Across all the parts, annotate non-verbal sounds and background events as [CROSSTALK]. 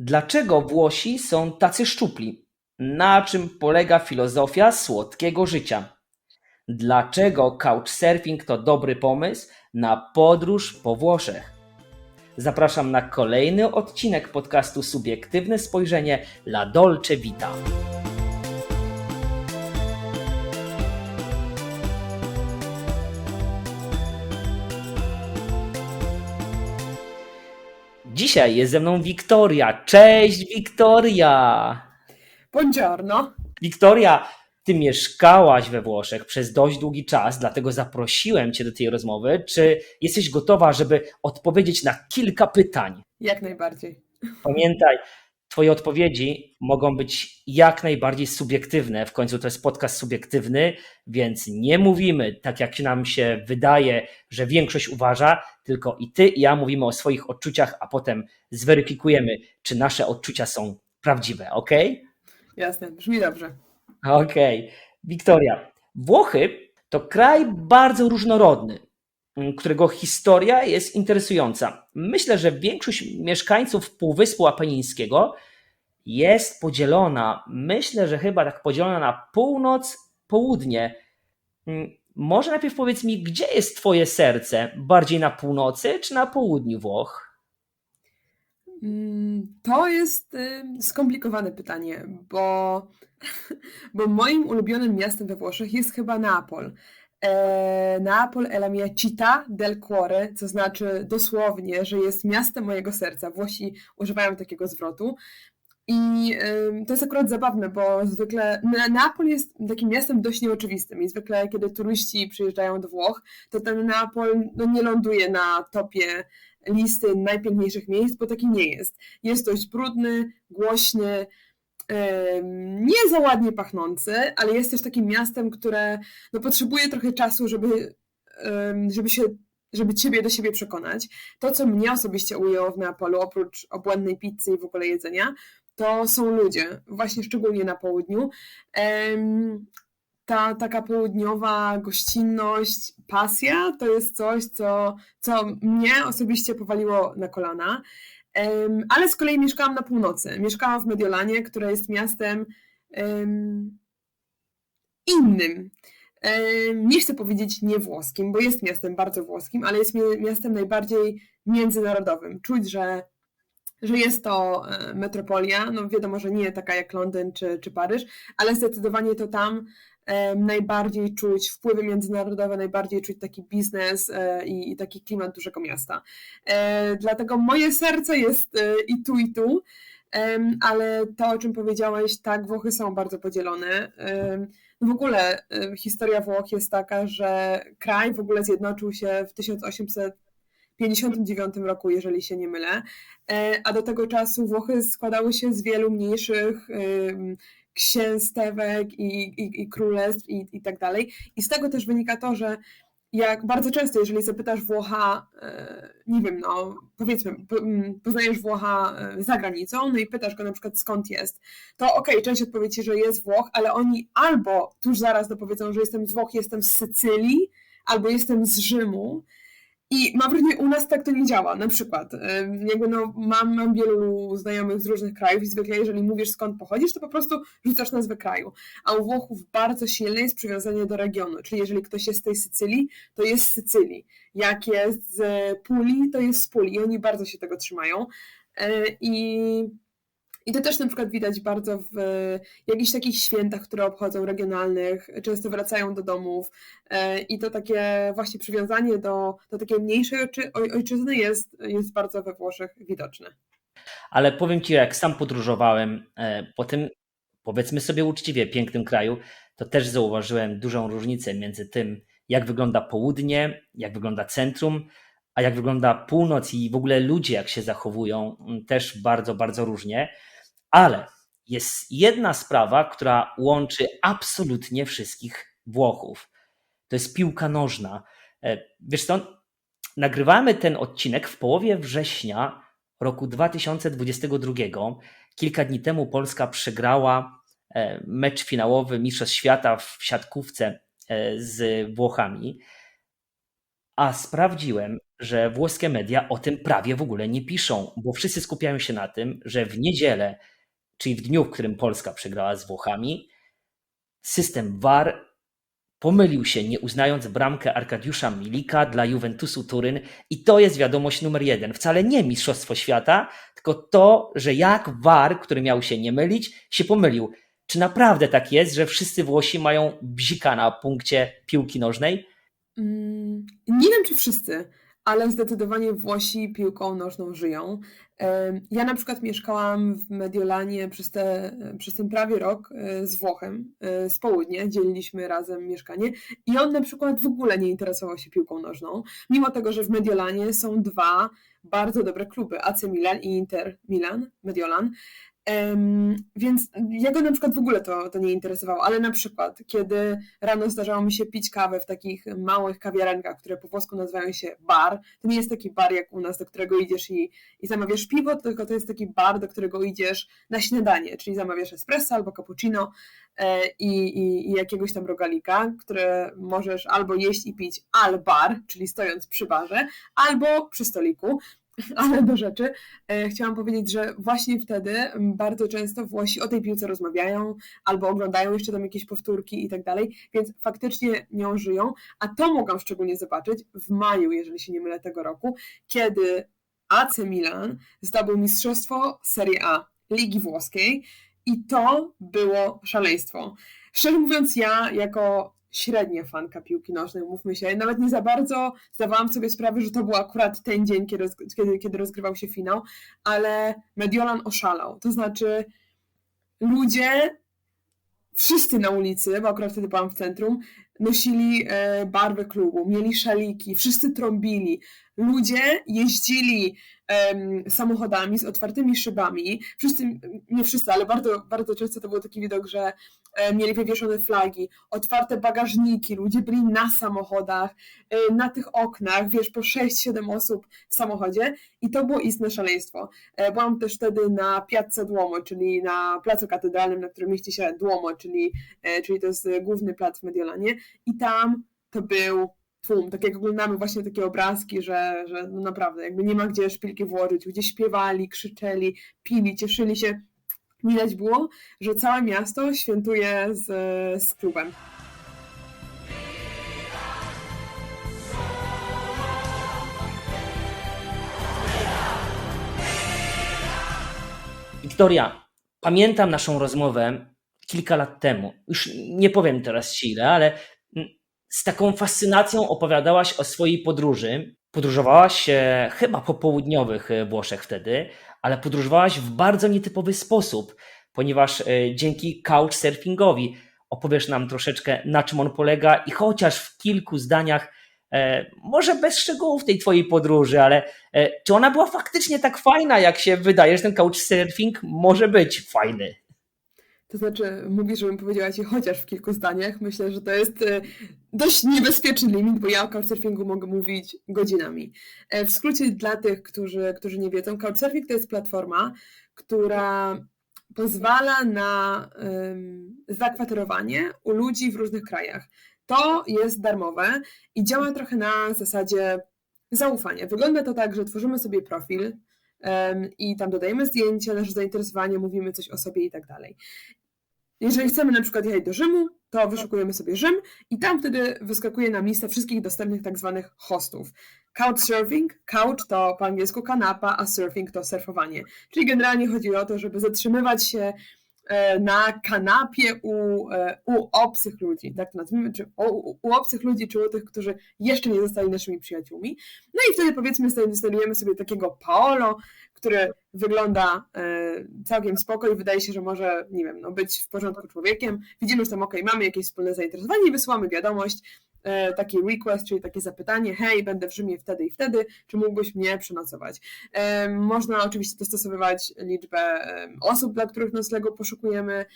Dlaczego Włosi są tacy szczupli? Na czym polega filozofia słodkiego życia? Dlaczego couchsurfing to dobry pomysł na podróż po Włoszech? Zapraszam na kolejny odcinek podcastu Subiektywne Spojrzenie La Dolce Vita. Dzisiaj jest ze mną Wiktoria. Cześć Wiktoria! Buongiorno. Wiktoria, ty mieszkałaś we Włoszech przez dość długi czas, dlatego zaprosiłem cię do tej rozmowy. Czy jesteś gotowa, żeby odpowiedzieć na kilka pytań? Jak najbardziej. Pamiętaj, Twoje odpowiedzi mogą być jak najbardziej subiektywne. W końcu to jest podcast subiektywny, więc nie mówimy tak, jak nam się wydaje, że większość uważa, tylko i ty, i ja mówimy o swoich odczuciach, a potem zweryfikujemy, czy nasze odczucia są prawdziwe, ok? Jasne, brzmi dobrze. Okej. Wiktoria, Włochy to kraj bardzo różnorodny, którego historia jest interesująca. Myślę, że większość mieszkańców Półwyspu Apenińskiego jest podzielona, myślę, że chyba tak podzielona na północ, południe. Może najpierw powiedz mi, gdzie jest Twoje serce? Bardziej na północy czy na południu Włoch? Mm, To jest y, skomplikowane pytanie, bo, [LAUGHS] bo moim ulubionym miastem we Włoszech jest chyba Neapol. Neapol è la mia città del cuore, co znaczy dosłownie, że jest miastem mojego serca. Włosi używają takiego zwrotu. I to jest akurat zabawne, bo zwykle Ne- Neapol jest takim miastem dość nieoczywistym i zwykle kiedy turyści przyjeżdżają do Włoch, to ten Neapol no, nie ląduje na topie listy najpiękniejszych miejsc, bo taki nie jest. Jest dość brudny, głośny, nie za ładnie pachnący, ale jest też takim miastem, które no, potrzebuje trochę czasu, żeby, żeby się żeby ciebie do siebie przekonać. To, co mnie osobiście ujęło w Neapolu, oprócz obłędnej pizzy i w ogóle jedzenia, to są ludzie, właśnie szczególnie na południu. Ta taka południowa gościnność, pasja to jest coś, co, co mnie osobiście powaliło na kolana. Ale z kolei mieszkałam na północy. Mieszkałam w Mediolanie, które jest miastem em, innym. Nie chcę powiedzieć nie włoskim, bo jest miastem bardzo włoskim, ale jest mi- miastem najbardziej międzynarodowym. Czuć, że że jest to e, metropolia, no wiadomo, że nie taka jak Londyn czy, czy Paryż, ale zdecydowanie to tam najbardziej czuć wpływy międzynarodowe, najbardziej czuć taki biznes e, i, taki klimat dużego miasta. E, Dlatego moje serce jest e, i tu, i tu, ale to, o czym powiedziałeś, tak, Włochy są bardzo podzielone. W ogóle historia Włoch jest taka, że kraj w ogóle zjednoczył się w 1859 roku, jeżeli się nie mylę, a do tego czasu Włochy składały się z wielu mniejszych księstewek i, i, i królestw i, i tak dalej. I z tego też wynika to, że jak bardzo często, jeżeli zapytasz Włocha, e, nie wiem, no powiedzmy, po- m, poznajesz Włocha e, za granicą, no i pytasz go na przykład skąd jest, to okej, część odpowie ci, że jest Włoch, ale oni albo tuż zaraz dopowiedzą, że jestem z Włoch, jestem z Sycylii, albo jestem z Rzymu, i mam wrażenie, u nas tak to nie działa. Na przykład, jakby no, mam, mam wielu znajomych z różnych krajów i zwykle, jeżeli mówisz skąd pochodzisz, to po prostu rzucasz nazwę kraju. A u Włochów bardzo silne jest przywiązanie do regionu, czyli jeżeli ktoś jest z tej Sycylii, to jest z Sycylii. Jak jest z Puli, to jest z Puli. I oni bardzo się tego trzymają. E, I, I to też na przykład widać bardzo w jakichś takich świętach, które obchodzą regionalnych, często wracają do domów e, i to takie właśnie przywiązanie do, do takiej mniejszej ojczy, oj, ojczyzny jest, jest bardzo we Włoszech widoczne. Ale powiem Ci, jak sam podróżowałem e, po tym, powiedzmy sobie uczciwie, pięknym kraju, to też zauważyłem dużą różnicę między tym, jak wygląda południe, jak wygląda centrum, a jak wygląda północ i w ogóle ludzie, jak się zachowują, też bardzo, bardzo różnie. Ale jest jedna sprawa, która łączy absolutnie wszystkich Włochów. To jest piłka nożna. E, Wiesz co, nagrywamy ten odcinek w połowie września roku 2022. Kilka dni temu Polska przegrała e, mecz finałowy Mistrzostw Świata w siatkówce e, z Włochami. A sprawdziłem, że włoskie media o tym prawie w ogóle nie piszą, bo wszyscy skupiają się na tym, że w niedzielę, czyli w dniu, w którym Polska przegrała z Włochami, system VAR pomylił się, nie uznając bramkę Arkadiusza Milika dla Juventusu Turyn i to jest wiadomość numer jeden. Wcale nie Mistrzostwo Świata, tylko to, że jak VAR, który miał się nie mylić, się pomylił. Czy naprawdę tak jest, że wszyscy Włosi mają bzika na punkcie piłki nożnej? Mm, nie wiem, czy wszyscy, ale zdecydowanie Włosi piłką nożną żyją. Ja na przykład mieszkałam w Mediolanie przez, te, przez ten prawie rok e, z Włochem e, z południa, dzieliliśmy razem mieszkanie i on na przykład w ogóle nie interesował się piłką nożną, mimo tego, że w Mediolanie są dwa bardzo dobre kluby, AC Milan i Inter Milan, Mediolan, więc jego na przykład w ogóle to, to nie interesowało, ale na przykład, kiedy rano zdarzało mi się pić kawę w takich małych kawiarenkach, które po polsku nazywają się bar, to nie jest taki bar jak u nas, do którego idziesz i, i zamawiasz piwo, tylko to jest taki bar, do którego idziesz na śniadanie, czyli zamawiasz espresso albo cappuccino e, i, i, i jakiegoś tam rogalika, które możesz albo jeść i pić al bar, czyli stojąc przy barze, albo przy stoliku, [LAUGHS] ale do rzeczy. E, chciałam powiedzieć, że właśnie wtedy bardzo często Włosi o tej piłce rozmawiają albo oglądają jeszcze tam jakieś powtórki i tak dalej, więc faktycznie nią żyją. A to mogłam szczególnie zobaczyć w maju, jeżeli się nie mylę, tego roku, kiedy AC Milan zdobył mistrzostwo Serie A Ligi Włoskiej i to było szaleństwo. Szczerze mówiąc, ja jako średnia fanka piłki nożnej, mówmy się. Nawet nie za bardzo zdawałam sobie sprawę, że to był akurat ten dzień, kiedy, kiedy, kiedy rozgrywał się finał, ale Mediolan oszalał. To znaczy ludzie, wszyscy na ulicy, bo akurat wtedy byłam w centrum, nosili e, barwę klubu, mieli szaliki, wszyscy trąbili. Ludzie jeździli samochodami z otwartymi szybami. Wszyscy, nie wszyscy, ale bardzo, bardzo często to był taki widok, że e, mieli wywieszone flagi, otwarte bagażniki, ludzie byli na samochodach, e, na tych oknach, wiesz, po 6-7 osób w samochodzie i to było istne szaleństwo. Byłam też wtedy na Piazza Duomo, czyli na placu katedralnym, na którym mieści się Duomo, czyli, czyli to jest główny plac w Mediolanie i tam to był tłum, tak jak oglądamy właśnie takie obrazki, że, że no naprawdę jakby nie ma gdzie szpilki włożyć, ludzie śpiewali, krzyczeli, pili, cieszyli się. Widać było, że całe miasto świętuje z, z klubem. Wiktoria, pamiętam naszą rozmowę kilka lat temu. Już nie powiem teraz ile, ale z taką fascynacją opowiadałaś o swojej podróży. Podróżowałaś e, chyba po południowych e, Włoszech wtedy, ale podróżowałaś w bardzo nietypowy sposób, ponieważ e, dzięki couchsurfingowi opowiesz nam troszeczkę na czym on polega i chociaż w kilku zdaniach, może bez szczegółów tej twojej podróży, ale czy ona była faktycznie tak fajna, jak się wydaje, że ten couchsurfing może być fajny? To znaczy, mówisz, żebym powiedziała Ci chociaż w kilku zdaniach. Myślę, że to jest e, dość niebezpieczny limit, bo ja o couchsurfingu mogę mówić godzinami. E, w skrócie dla tych, którzy, którzy nie wiedzą, couchsurfing to jest platforma, która pozwala na um, zakwaterowanie u ludzi w różnych krajach. To jest darmowe i działa trochę na zasadzie zaufania. Wygląda to tak, że tworzymy sobie profil, i tam dodajemy zdjęcia, nasze zainteresowanie, mówimy coś o sobie i tak dalej. Jeżeli chcemy na przykład jechać do Rzymu, to wyszukujemy sobie Rzym i tam wtedy wyskakuje nam lista wszystkich dostępnych tak zwanych hostów. Couchsurfing, couch to po angielsku kanapa, a surfing to surfowanie. Czyli generalnie chodzi o to, żeby zatrzymywać się na kanapie u, e, u obcych ludzi, tak to nazwijmy, czy u, u obcych ludzi, czy u tych, którzy jeszcze nie zostali naszymi przyjaciółmi. No i wtedy powiedzmy znajdujemy sobie takiego Paolo, który wygląda e, całkiem spoko i wydaje się, że może, nie wiem, no, być w porządku człowiekiem. Widzimy, że tam, ok, mamy jakieś wspólne zainteresowanie i wysyłamy wiadomość, e, taki request, czyli takie zapytanie, hej, będę w Rzymie wtedy i wtedy, czy mógłbyś mnie przenocować? E, można oczywiście dostosowywać liczbę osób, dla których noclegu poszukujemy,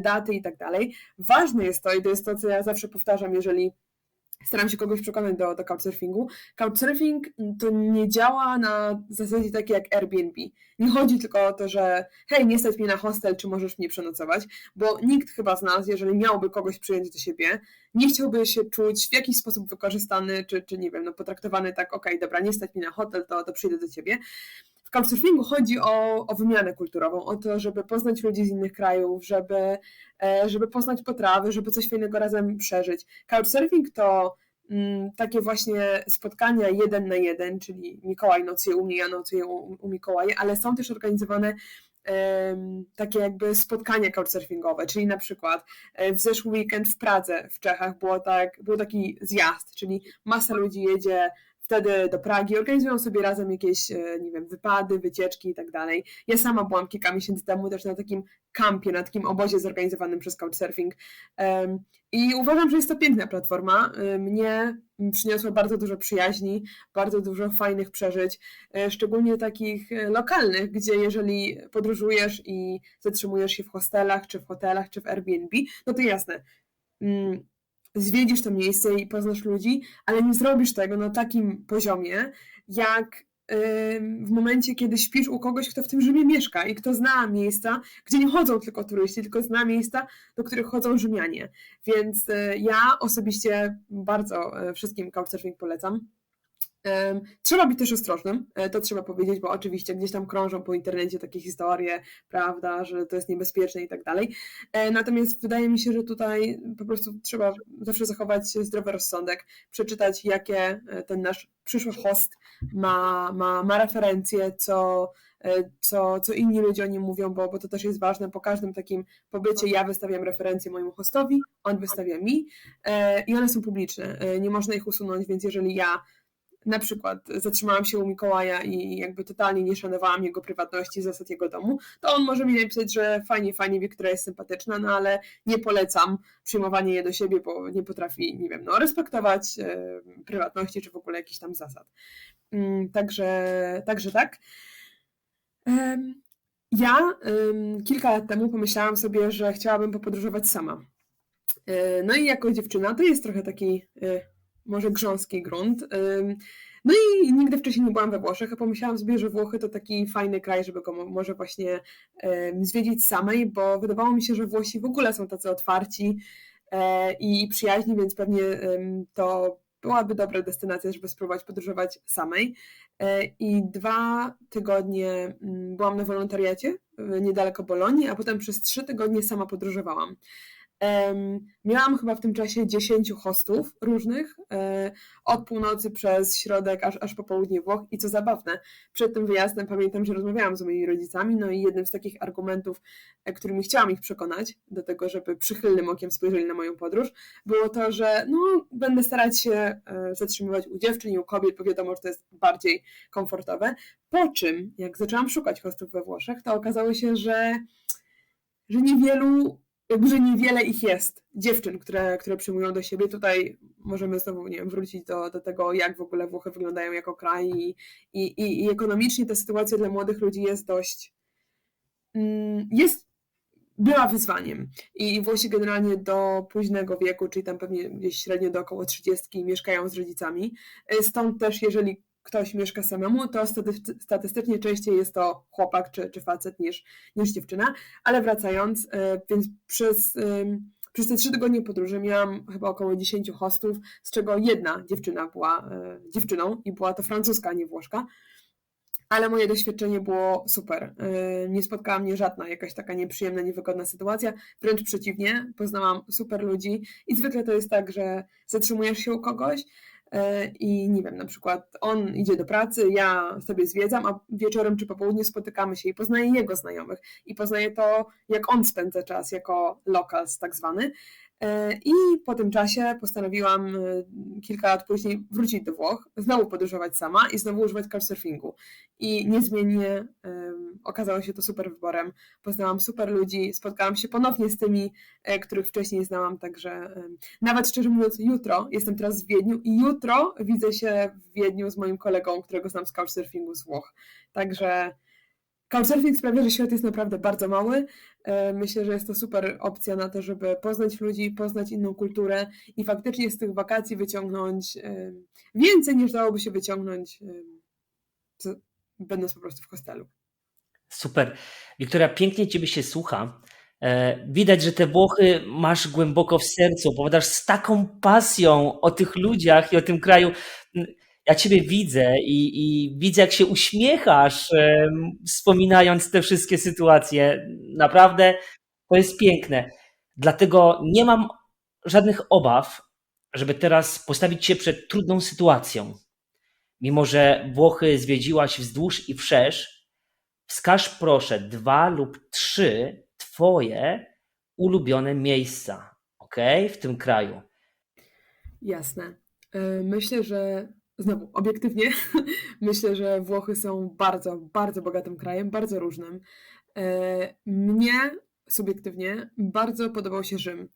daty i tak dalej. Ważne jest to, i to jest to, co ja zawsze powtarzam, jeżeli staram się kogoś przekonać do, do couchsurfingu. Couchsurfing to nie działa na zasadzie takiej jak Airbnb. Nie chodzi tylko o to, że hej, nie stać mnie na hostel, czy możesz mnie przenocować, bo nikt chyba z nas, jeżeli miałby kogoś przyjąć do siebie, nie chciałby się czuć w jakiś sposób wykorzystany, czy, czy nie wiem, no potraktowany tak, okej, okay, dobra, nie stać mnie na hotel, to, to przyjdę do ciebie. W couchsurfingu chodzi o, o wymianę kulturową, o to, żeby poznać ludzi z innych krajów, żeby, e, żeby poznać potrawy, żeby coś fajnego razem przeżyć. Couchsurfing to mm, takie właśnie spotkania jeden na jeden, czyli Mikołaj nocuje u mnie, ja nocuję u, u Mikołaja, ale są też organizowane takie jakby spotkania couchsurfingowe, czyli na przykład e, w zeszły weekend w Pradze w Czechach było tak, był taki zjazd, czyli masa ludzi jedzie wtedy do Pragi, organizują sobie razem jakieś, e, nie wiem, wypady, wycieczki i tak dalej. Ja sama byłam kilka miesięcy temu też na takim kampie, na takim obozie zorganizowanym przez Couchsurfing i uważam, że jest to piękna platforma. Mnie przyniosła bardzo dużo przyjaźni, bardzo dużo fajnych przeżyć, e, szczególnie takich e, lokalnych, gdzie jeżeli podróżujesz i zatrzymujesz się w hostelach, czy w hotelach, czy w Airbnb, no to jasne, mm, zwiedzisz to miejsce i poznasz ludzi, ale nie zrobisz tego na takim poziomie, jak w momencie, kiedy śpisz u kogoś, kto w tym Rzymie mieszka i kto zna miejsca, gdzie nie chodzą tylko turyści, tylko zna miejsca, do których chodzą Rzymianie. Więc e, ja osobiście bardzo e, wszystkim Couchsurfing polecam. Trzeba być też ostrożnym, e, to trzeba powiedzieć, bo oczywiście gdzieś tam krążą po internecie takie historie, prawda, że to jest niebezpieczne i tak dalej. E, natomiast wydaje mi się, że tutaj po prostu trzeba zawsze zachować zdrowy rozsądek, przeczytać, jakie e, ten nasz przyszły host ma, ma, ma referencje, co, co, co inni ludzie o nim mówią, bo, bo to też jest ważne. Po każdym takim pobycie ja wystawiam referencje mojemu hostowi, on wystawia mi i one są publiczne. Nie można ich usunąć, więc jeżeli ja na przykład zatrzymałam się u Mikołaja i jakby totalnie nie szanowałam jego prywatności, zasad jego domu, to on może mi napisać, że fajnie, fajnie, Wiktoria jest sympatyczna, no ale nie polecam przyjmowania jej do siebie, bo nie potrafi, nie wiem, no respektować e, prywatności czy w ogóle jakichś tam zasad. Mm, także, także tak. Ja kilka lat temu pomyślałam sobie, że chciałabym popodróżować sama. E, no i jako dziewczyna to jest trochę taki e, może grząski grunt. No i nigdy wcześniej nie byłam we Włoszech, a pomyślałam sobie, że Włochy to taki fajny kraj, żeby go może właśnie zwiedzić samej, bo wydawało mi się, że Włosi w ogóle są tacy otwarci e, i przyjaźni, więc pewnie to byłaby dobra destynacja, żeby spróbować podróżować samej. E, I dwa tygodnie byłam na wolontariacie niedaleko Bolonii, a potem przez trzy tygodnie sama podróżowałam. Miałam chyba w tym czasie 10 hostów różnych, e, od północy przez środek aż, aż po południe Włoch. I co zabawne, przed tym wyjazdem pamiętam, że rozmawiałam z moimi rodzicami, no i jednym z takich argumentów, e, którymi chciałam ich przekonać do tego, żeby przychylnym okiem spojrzeli na moją podróż, było to, że no, będę starać się e, zatrzymywać u dziewczyn i u kobiet, bo wiadomo, że to jest bardziej komfortowe. Po czym, jak zaczęłam szukać hostów we Włoszech, to okazało się, że, że niewielu jakby, że niewiele ich jest, dziewczyn, które, które przyjmują do siebie. Tutaj możemy znowu, nie wiem, wrócić do, do tego, jak w ogóle Włochy wyglądają jako kraj i, i, i ekonomicznie ta sytuacja dla młodych ludzi jest dość, mm, jest, była wyzwaniem. I Włosi generalnie do późnego wieku, czyli tam pewnie gdzieś średnio do około 30 mieszkają z rodzicami. Stąd też, jeżeli ktoś mieszka samemu, to statystycznie częściej jest to chłopak czy, czy facet niż, niż dziewczyna. Ale wracając, e, więc przez, przez te trzy tygodnie podróży miałam chyba około 10 hostów, z czego jedna dziewczyna była e, dziewczyną i była to francuska, a nie włoszka. Ale moje doświadczenie było super. E, nie spotkała mnie żadna jakaś taka nieprzyjemna, niewygodna sytuacja. Wręcz przeciwnie, poznałam super ludzi i zwykle to jest tak, że zatrzymujesz się u kogoś, i nie wiem, na przykład on idzie do pracy, ja sobie zwiedzam, a wieczorem czy po południu spotykamy się i poznaję jego znajomych i poznaję to, jak on spędza czas jako locals tak zwany. E, I po tym czasie postanowiłam e, kilka lat później wrócić do Włoch, znowu podróżować sama i znowu używać couchsurfingu. I niezmiennie okazało się to super wyborem. Poznałam super ludzi, spotkałam się ponownie z tymi, e, których wcześniej znałam, także nawet szczerze mówiąc, jutro jestem teraz w Wiedniu i jutro widzę się w Wiedniu z moim kolegą, którego znam z couchsurfingu z Włoch. Także Couchsurfing sprawia, że świat jest naprawdę bardzo mały. E, Myślę, że jest to super opcja na to, żeby poznać ludzi, poznać inną kulturę i faktycznie z tych wakacji wyciągnąć e, więcej niż dałoby się wyciągnąć, e, będąc po prostu w hostelu. Super. Wiktoria, pięknie Ciebie się słucha. Widać, że te Włochy masz głęboko w sercu. Opowiadasz z taką pasją o tych ludziach i o tym kraju. Ja Ciebie widzę i, i widzę, jak się uśmiechasz, wspominając te wszystkie sytuacje. Naprawdę to jest piękne. Dlatego nie mam żadnych obaw, żeby teraz postawić się przed trudną sytuacją. Mimo, że Włochy zwiedziłaś wzdłuż i wszerz, Wskaż proszę dwa lub trzy Twoje ulubione miejsca, ok? W tym kraju. Jasne. E, Myślę, że znowu obiektywnie, [LAUGHS] myślę, że Włochy są bardzo, bardzo bogatym krajem, bardzo różnym. E, Mnie subiektywnie bardzo podobał się Rzym.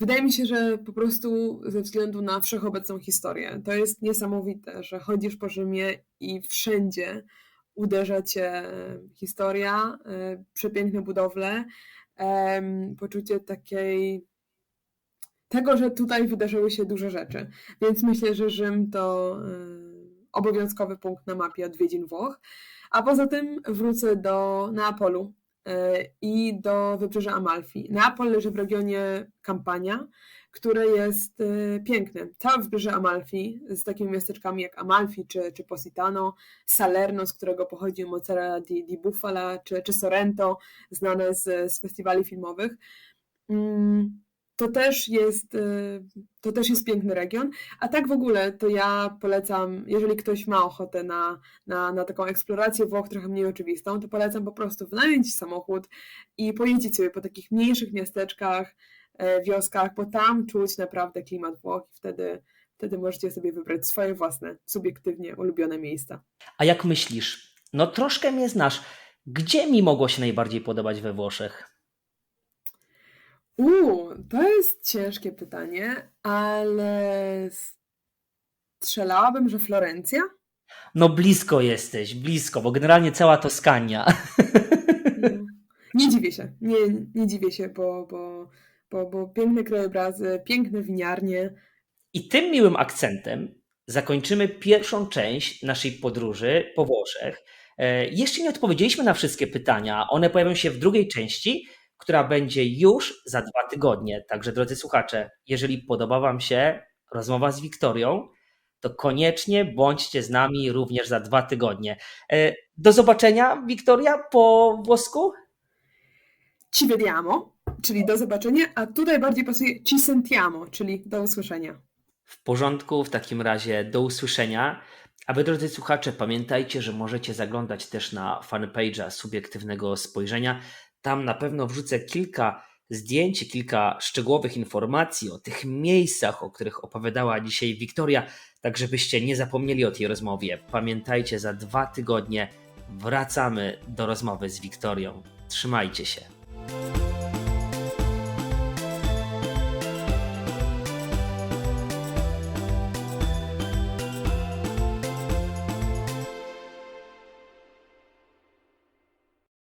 Wydaje mi się, że po prostu ze względu na wszechobecną historię, to jest niesamowite, że chodzisz po Rzymie i wszędzie uderza cię historia, e, przepiękne budowle, poczucie takiej tego, że tutaj wydarzyły się duże rzeczy. Więc myślę, że Rzym to y, obowiązkowy punkt na mapie odwiedzin Włoch. A poza tym wrócę do Neapolu y, i do wybrzeża Amalfi. Neapol leży w regionie Campania, które jest y, piękne. Całe wybrzeże Amalfi z takimi miasteczkami jak Amalfi czy, czy Positano, Salerno, z którego pochodzi Mozzarella di, di Bufala, czy, czy Sorrento, znane z, z festiwali filmowych. Mm, to też jest, y, to też jest piękny region. A tak w ogóle to ja polecam, jeżeli ktoś ma ochotę na, na, na taką eksplorację Włoch trochę mniej oczywistą, to polecam po prostu wynająć samochód i pojeździć sobie po takich mniejszych miasteczkach, e, wioskach, bo tam czuć naprawdę klimat Włoch i wtedy, wtedy możecie sobie wybrać swoje własne, subiektywnie ulubione miejsca. A jak myślisz? No troszkę mnie znasz. Gdzie mi mogło się najbardziej podobać we Włoszech? Uuu, to jest ciężkie pytanie, ale strzelałabym, że Florencja? No blisko jesteś, blisko, bo generalnie cała Toskania. No, Nie dziwię się, nie, nie dziwię się, bo, bo, bo, bo piękne krajobrazy, piękne winiarnie. I tym miłym akcentem zakończymy pierwszą część naszej podróży po Włoszech. E, Jeszcze nie odpowiedzieliśmy na wszystkie pytania. One pojawią się w drugiej części, która będzie już za dwa tygodnie. Także, drodzy słuchacze, jeżeli podoba Wam się rozmowa z Wiktorią, to koniecznie bądźcie z nami również za dwa tygodnie. E, Do zobaczenia, Wiktoria, po włosku. Ci vediamo, czyli do zobaczenia, a tutaj bardziej pasuje ci sentiamo, czyli do usłyszenia. W porządku, w takim razie do usłyszenia. A wy, drodzy słuchacze, pamiętajcie, że możecie zaglądać też na fanpage'a subiektywnego spojrzenia. Tam na pewno wrzucę kilka zdjęć, kilka szczegółowych informacji o tych miejscach, o których opowiadała dzisiaj Wiktoria, tak żebyście nie zapomnieli o tej rozmowie. Pamiętajcie, za dwa tygodnie wracamy do rozmowy z Wiktorią. Trzymajcie się.